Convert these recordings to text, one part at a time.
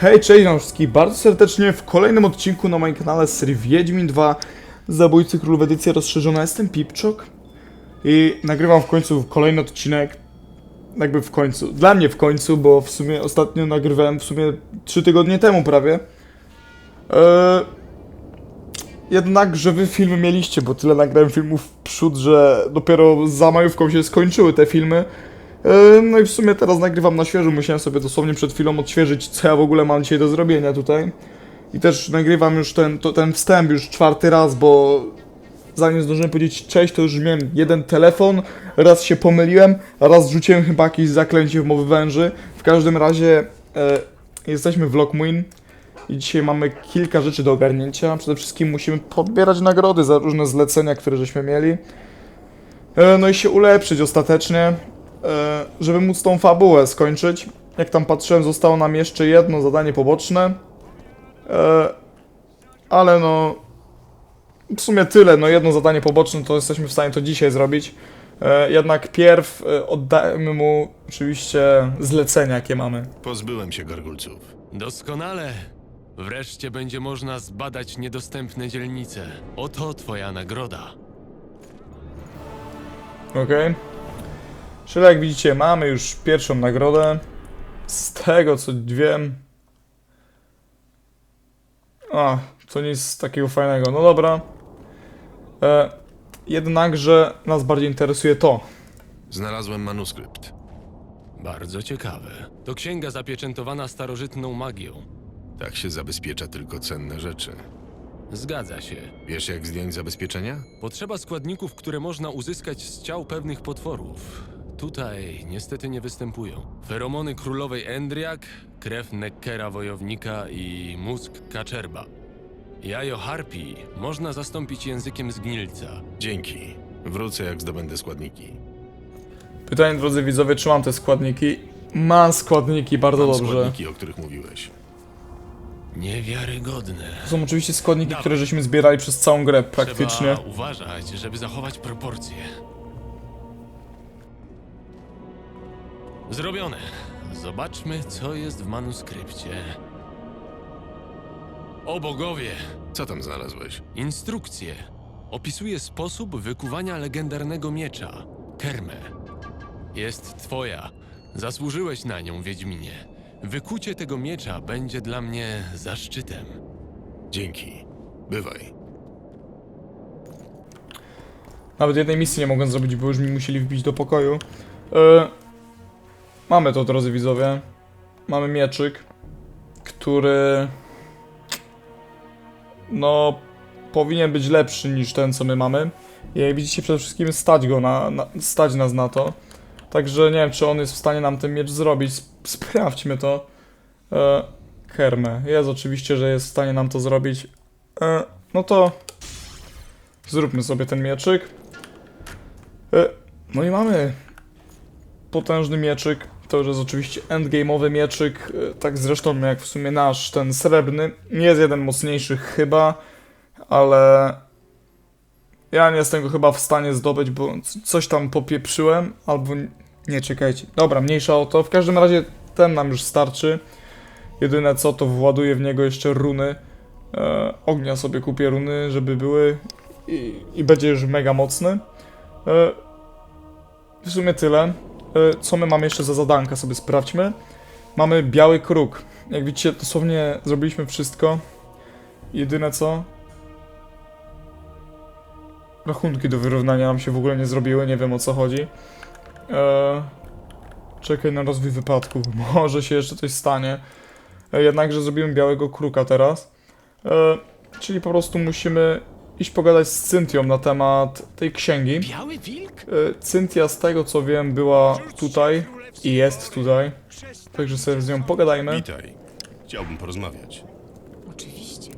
Hej, cześć wam bardzo serdecznie w kolejnym odcinku na moim kanale z serii Wiedźmin 2 Zabójcy Królów edycja rozszerzona. Jestem Pipczok i nagrywam w końcu kolejny odcinek jakby w końcu, dla mnie w końcu, bo w sumie ostatnio nagrywałem w sumie 3 tygodnie temu prawie eee, jednak, że wy filmy mieliście, bo tyle nagrałem filmów w przód, że dopiero za majówką się skończyły te filmy E, No i w sumie teraz nagrywam na świeżo, musiałem sobie dosłownie przed chwilą odświeżyć, co ja w ogóle mam dzisiaj do zrobienia tutaj. I też nagrywam już ten, to, ten wstęp już czwarty raz, bo zanim zdążyłem powiedzieć cześć, to już miałem jeden telefon, raz się pomyliłem, raz rzuciłem chyba jakieś zaklęcie w mowy węży. W każdym razie e, jesteśmy w Lockmuin i dzisiaj mamy kilka rzeczy do ogarnięcia. Przede wszystkim musimy podbierać nagrody za różne zlecenia, które żeśmy mieli. E, no i się ulepszyć ostatecznie żeby móc tą fabułę skończyć. Jak tam patrzyłem, zostało nam jeszcze jedno zadanie poboczne. E, ale no. W sumie tyle, no jedno zadanie poboczne to jesteśmy w stanie to dzisiaj zrobić. E, jednak pierw e, oddajmy mu oczywiście zlecenia, jakie mamy. Pozbyłem się gargulców. Doskonale. Wreszcie będzie można zbadać niedostępne dzielnice. Oto twoja nagroda. Okej. Czyli jak widzicie, mamy już pierwszą nagrodę. Z tego co wiem. A, to nic takiego fajnego. No dobra. E, jednakże nas bardziej interesuje to. Znalazłem manuskrypt. Bardzo ciekawe. To księga zapieczętowana starożytną magią. Tak się zabezpiecza tylko cenne rzeczy. Zgadza się. Wiesz jak zdjąć zabezpieczenia? Potrzeba składników, które można uzyskać z ciał pewnych potworów. Tutaj niestety nie występują. Feromony królowej Endriak, krew Neckera wojownika i mózg kaczerba. Jajo harpii można zastąpić językiem zgnilca. Dzięki. Wrócę jak zdobędę składniki. Pytanie, drodzy widzowie, czy mam te składniki? Mam składniki, bardzo Mam dobrze. składniki, o których mówiłeś. Niewiarygodne. To są oczywiście składniki, Dawaj. które żeśmy zbierali przez całą grę praktycznie. Trzeba uważać, żeby zachować proporcje. Zrobione. Zobaczmy, co jest w manuskrypcie. O bogowie! Co tam znalazłeś? Instrukcje. Opisuje sposób wykuwania legendarnego miecza. Kermę. Jest twoja. Zasłużyłeś na nią, Wiedźminie. Wykucie tego miecza będzie dla mnie zaszczytem. Dzięki. Bywaj. Nawet jednej misji nie mogłem zrobić, bo już mi musieli wbić do pokoju. E, mamy to, drodzy widzowie. Mamy mieczyk, który... No... Powinien być lepszy niż ten, co my mamy. I jak widzicie, przede wszystkim stać go na, na... stać nas na to. Także nie wiem, czy on jest w stanie nam ten miecz zrobić. Sp- Sprawdźmy to. E, Kermę. Jest oczywiście, że jest w stanie nam to zrobić. E, no to... Zróbmy sobie ten mieczyk. E, No i mamy potężny mieczyk. To już jest oczywiście endgame'owy mieczyk, e, tak zresztą jak w sumie nasz, ten srebrny. Nie jest jeden mocniejszy chyba, ale ja nie jestem go chyba w stanie zdobyć, bo coś tam popieprzyłem, albo nie, czekajcie. Dobra, mniejsza o to. W każdym razie ten nam już starczy. Jedyne co, to właduję w niego jeszcze runy. E, ognia sobie kupię runy, żeby były i, i będzie już mega mocny. E, w sumie tyle. E, co my mamy jeszcze za zadanka, sobie sprawdźmy. Mamy biały kruk. Jak widzicie, dosłownie zrobiliśmy wszystko. Jedyne co... Rachunki do wyrównania nam się w ogóle nie zrobiły, nie wiem o co chodzi. E, czekaj na rozwój wypadków, może się jeszcze coś stanie. E, jednakże zrobiłem białego kruka teraz. E, czyli po prostu musimy iść pogadać z Cynthią na temat tej księgi. Biały wilk? E, Cynthia, z tego co wiem, była tutaj i jest tutaj. Także sobie z nią pogadajmy. Witaj. Chciałbym porozmawiać. Oczywiście.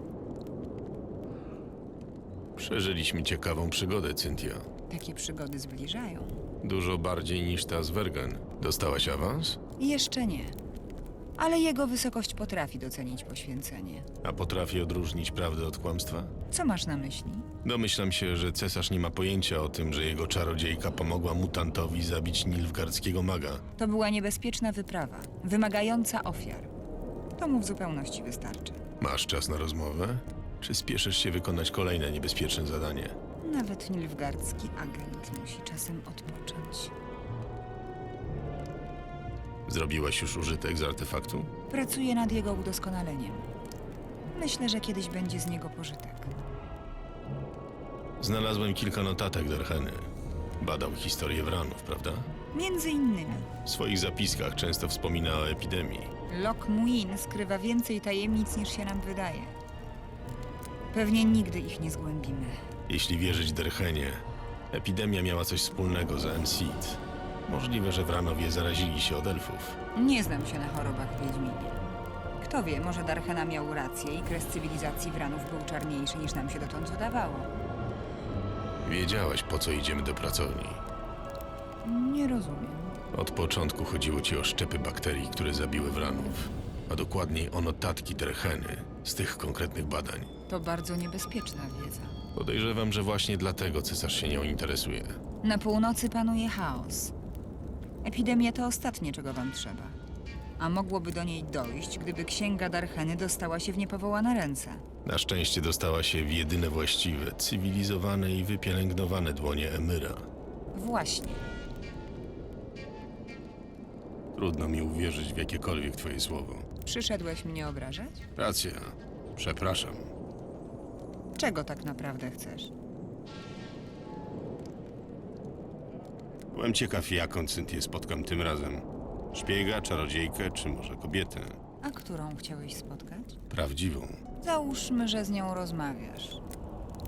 Przeżyliśmy ciekawą przygodę, Cynthia. Takie przygody zbliżają. Dużo bardziej niż ta z Wergen. Dostałaś awans? Jeszcze nie. Ale jego wysokość potrafi docenić poświęcenie. A potrafi odróżnić prawdę od kłamstwa? Co masz na myśli? Domyślam się, że cesarz nie ma pojęcia o tym, że jego czarodziejka pomogła mutantowi zabić nilfgardzkiego maga. To była niebezpieczna wyprawa, wymagająca ofiar. To mu w zupełności wystarczy. Masz czas na rozmowę? Czy spieszysz się wykonać kolejne niebezpieczne zadanie? Nawet nilfgardzki agent musi czasem odpocząć. Zrobiłaś już użytek z artefaktu? Pracuję nad jego udoskonaleniem. Myślę, że kiedyś będzie z niego pożytek. Znalazłem kilka notatek Darheny. Badał historię Wranów, prawda? Między innymi, W swoich zapiskach często wspomina o epidemii. Lok Muin skrywa więcej tajemnic niż się nam wydaje. Pewnie nigdy ich nie zgłębimy. Jeśli wierzyć Derhenie, epidemia miała coś wspólnego z Emseed. Możliwe, że Wranowie zarazili się od elfów. Nie znam się na chorobach Wiedźminie. Kto wie, może Darchena miał rację i kres cywilizacji Wranów był czarniejszy niż nam się dotąd wydawało. Wiedziałaś, po co idziemy do pracowni. Nie rozumiem. Od początku chodziło ci o szczepy bakterii, które zabiły Wranów, a dokładniej o notatki Derheny z tych konkretnych badań. To bardzo niebezpieczna wiedza. Podejrzewam, że właśnie dlatego cesarz się nią interesuje. Na północy panuje chaos. Epidemia to ostatnie, czego wam trzeba. A mogłoby do niej dojść, gdyby księga Darcheny dostała się w niepowołane ręce. Na szczęście dostała się w jedyne właściwe, cywilizowane i wypielęgnowane dłonie Emyra. Właśnie. Trudno mi uwierzyć w jakiekolwiek twoje słowo. Przyszedłeś mnie obrażać? Racja. Przepraszam. Czego tak naprawdę chcesz? Byłem ciekaw, jaką Cynthię spotkam tym razem. Szpiega, czarodziejkę, czy może kobietę? A którą chciałeś spotkać? Prawdziwą. Załóżmy, że z nią rozmawiasz.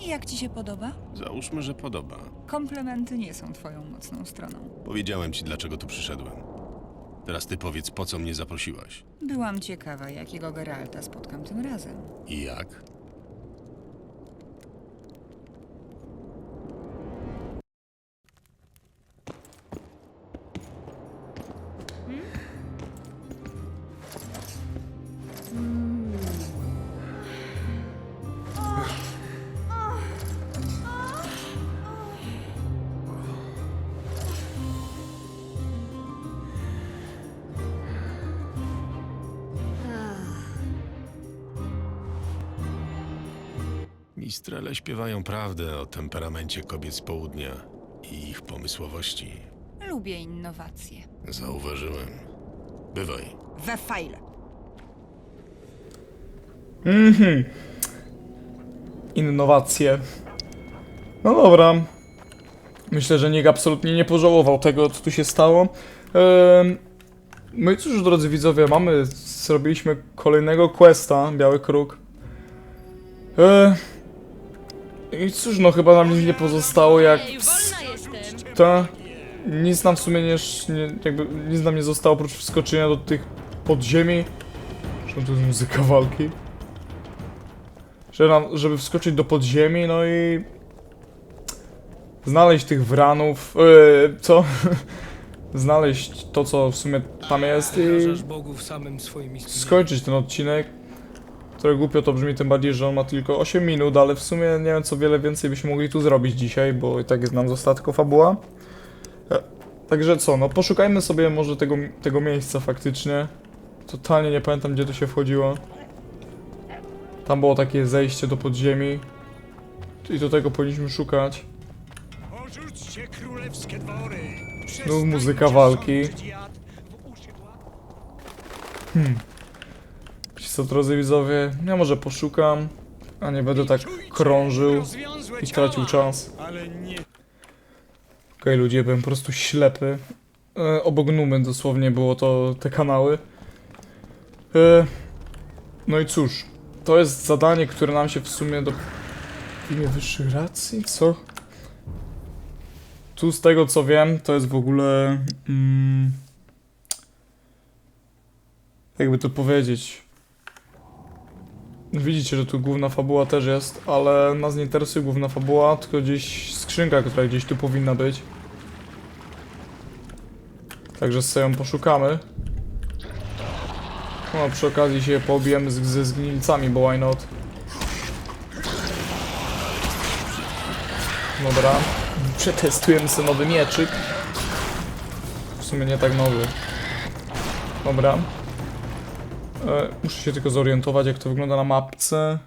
I jak ci się podoba? Załóżmy, że podoba. Komplementy nie są twoją mocną stroną. Powiedziałem ci, dlaczego tu przyszedłem. Teraz ty powiedz, po co mnie zaprosiłaś. Byłam ciekawa, jakiego Geralta spotkam tym razem. I jak? Mistrele śpiewają prawdę o temperamencie kobiet z południa i ich pomysłowości. Lubię innowacje. Zauważyłem. Bywaj. We fajle! Innowacje. No dobra. Myślę, że nikt absolutnie nie pożałował tego, co tu się stało. Ehm, no i cóż, drodzy widzowie, mamy, zrobiliśmy kolejnego questa, Biały Kruk. Ehm, I cóż, no chyba nam nic nie pozostało jak... Ta, nic nam w sumie nie, nie, jakby, nic nam nie zostało oprócz wskoczenia do tych podziemi. Zresztą to jest muzyka walki. Że nam, żeby wskoczyć do podziemi, no i... Znaleźć tych wranów, yy, co? Znaleźć to, co w sumie tam jest i skończyć ten odcinek. Trochę głupio to brzmi, tym bardziej, że on ma tylko 8 minut, ale w sumie nie wiem, co wiele więcej byśmy mogli tu zrobić dzisiaj, bo i tak jest nam została tylko fabuła. E, Także co, no poszukajmy sobie może tego, tego miejsca faktycznie. Totalnie nie pamiętam, gdzie tu się wchodziło. Tam było takie zejście do podziemi. I do tego powinniśmy szukać. Porzućcie królewskie dwory! Znów muzyka walki. Wiecie co, drodzy widzowie, ja może poszukam, a nie będę tak krążył i tracił czas. Okej, ludzie, byłem po prostu ślepy. E, obok Numy dosłownie było to te kanały. E, no i cóż, to jest zadanie, które nam się w sumie do... W imię wyższych racji? Co? Tu z tego co wiem, to jest w ogóle... Mm, jakby to powiedzieć... Widzicie, że tu główna fabuła też jest, ale nas nie interesuje główna fabuła, tylko gdzieś skrzynka, która gdzieś tu powinna być. Także sobie ją poszukamy. No, przy okazji się pobijemy z, ze zgnilcami, bo why not? Dobra. Przetestujemy sobie nowy mieczyk. W sumie nie tak nowy. Dobra. E, muszę się tylko zorientować, jak to wygląda na mapce.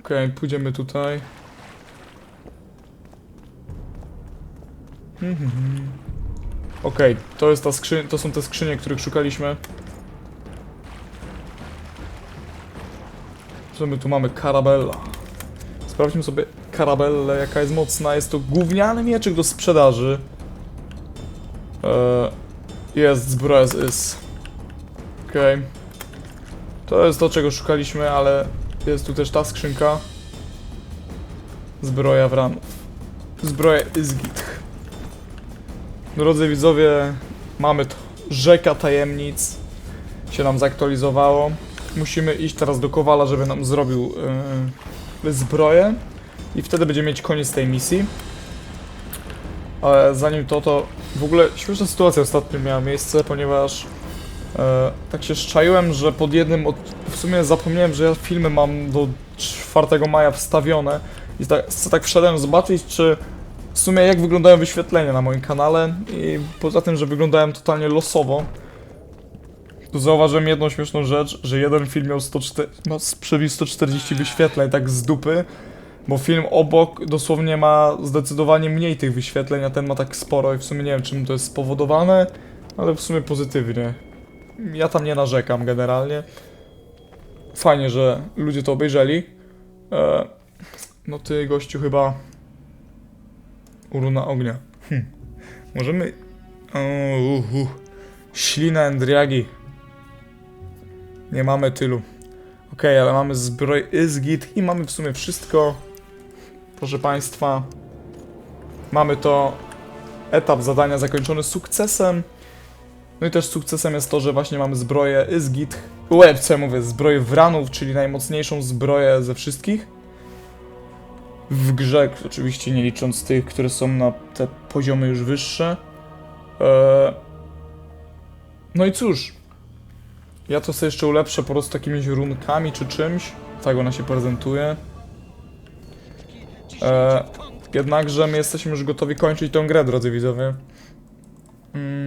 Okej, pójdziemy tutaj. Mhm. Okej, to jest ta skrzyń, to są te skrzynie, których szukaliśmy. Co my tu mamy? Karabella. Sprawdźmy sobie karabellę, jaka jest mocna. Jest to gówniany mieczyk do sprzedaży. Eee, jest zbroja z is. Okej. To jest to, czego szukaliśmy, ale jest tu też ta skrzynka. Zbroja wranów. Zbroja Izgit. Drodzy widzowie, mamy to. Rzeka tajemnic się nam zaktualizowało. Musimy iść teraz do Kowala, żeby nam zrobił yy, zbroję. I wtedy będziemy mieć koniec tej misji. Ale zanim to, to w ogóle śmieszna sytuacja ostatnio miała miejsce, ponieważ tak się szczaiłem, że pod jednym od... W sumie zapomniałem, że ja filmy mam do 4 maja wstawione i tak, tak wszedłem zobaczyć, czy w sumie jak wyglądają wyświetlenia na moim kanale i poza tym, że wyglądają totalnie losowo, to zauważyłem jedną śmieszną rzecz, że jeden film miał 104, no, przebił 140 wyświetleń, tak z dupy, bo film obok dosłownie ma zdecydowanie mniej tych wyświetleń, a ten ma tak sporo i w sumie nie wiem czym to jest spowodowane, ale w sumie pozytywnie. Ja tam nie narzekam generalnie. Fajnie, że ludzie to obejrzeli. E, no ty gościu chyba... Uruna ognia. Hm. Możemy... O, uh, uh. Ślina Endriagi. Nie mamy tylu. Okej, ale mamy zbroj Izgit i mamy w sumie wszystko. Proszę Państwa, mamy to etap zadania zakończony sukcesem. No i też sukcesem jest to, że właśnie mamy zbroję Izgit. Łeb, co ja mówię, zbroję Wranów, czyli najmocniejszą zbroję ze wszystkich. W grze, oczywiście nie licząc tych, które są na te poziomy już wyższe. Eee... No i cóż, ja to sobie jeszcze ulepszę po prostu jakimiś runkami czy czymś. Tak ona się prezentuje. E, jednakże my jesteśmy już gotowi kończyć tę grę, drodzy widzowie. Mm.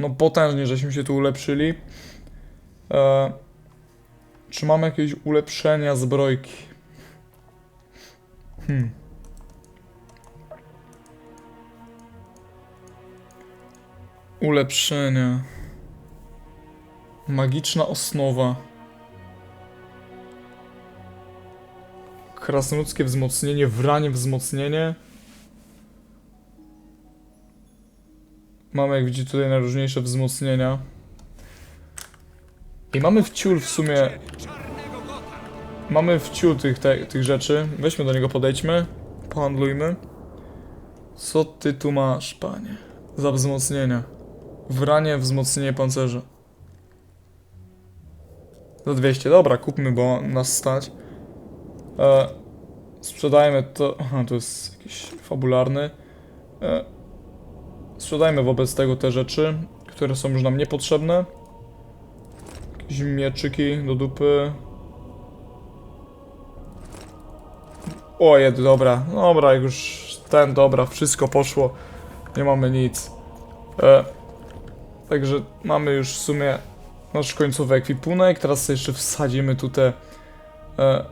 No potężnie, żeśmy się tu ulepszyli. E, czy mamy jakieś ulepszenia zbrojki? Hmm. Ulepszenia. Magiczna osnowa. Krasnoludzkie wzmocnienie, wranie wzmocnienie. Mamy, jak widzicie, tutaj najróżniejsze wzmocnienia. I mamy wciul w sumie... Mamy wciul tych, te, tych rzeczy. Weźmy do niego, podejdźmy. Pohandlujmy. Co ty tu masz, panie? Za wzmocnienia. Wranie, wzmocnienie pancerza. Za 200, dobra, kupmy, bo nas stać. E, sprzedajmy to. Aha, to jest jakiś fabularny. E, sprzedajmy wobec tego te rzeczy, które są już nam niepotrzebne. Jakieś mieczyki do dupy. Ojej, dobra, dobra, już ten, dobra, wszystko poszło. Nie mamy nic. E, także mamy już w sumie nasz końcowy ekwipunek. Teraz jeszcze wsadzimy tutaj e,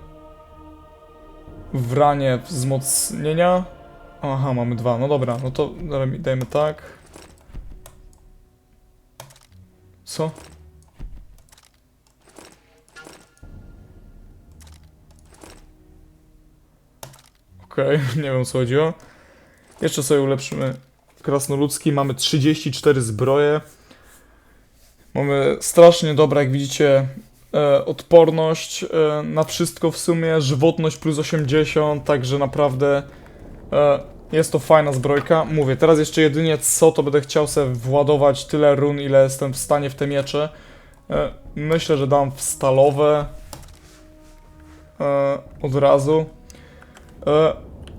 wranie wzmocnienia. Aha, mamy dwa. No dobra, no to dajmy- tak. Co? Okej, nie wiem co chodziło. Jeszcze sobie ulepszymy krasnoludzki. Mamy 34 zbroje. Mamy strasznie dobra, jak widzicie, e, odporność e, na wszystko w sumie, żywotność plus 80, także naprawdę jest to fajna zbrojka. Mówię, teraz jeszcze jedynie co, to będę chciał sobie władować tyle run, ile jestem w stanie w te miecze. E, myślę, że dam w stalowe e, od razu. E,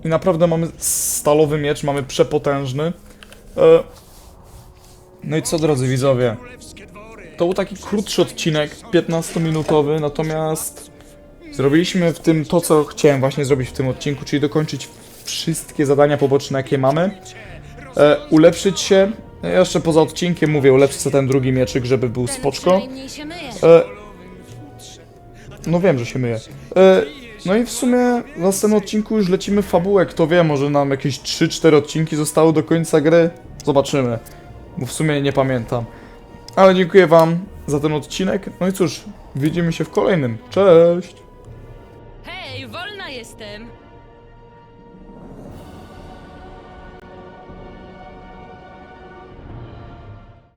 I naprawdę mamy stalowy miecz, mamy przepotężny. E, no i co, drodzy widzowie? To był taki krótszy odcinek, 15-minutowy, natomiast zrobiliśmy w tym to, co chciałem właśnie zrobić w tym odcinku, czyli dokończyć wszystkie zadania poboczne, jakie mamy, e, ulepszyć się Ja jeszcze poza odcinkiem mówię, ulepszę sobie ten drugi mieczyk, żeby był spoczko. E, no wiem, że się myje. E, no i w sumie w następnym odcinku już lecimy w fabułę. Kto wie, może nam jakieś 3-4 odcinki zostały do końca gry. Zobaczymy. Bo w sumie nie pamiętam. Ale dziękuję wam za ten odcinek. No i cóż, widzimy się w kolejnym. Cześć! Hej, wolna jestem!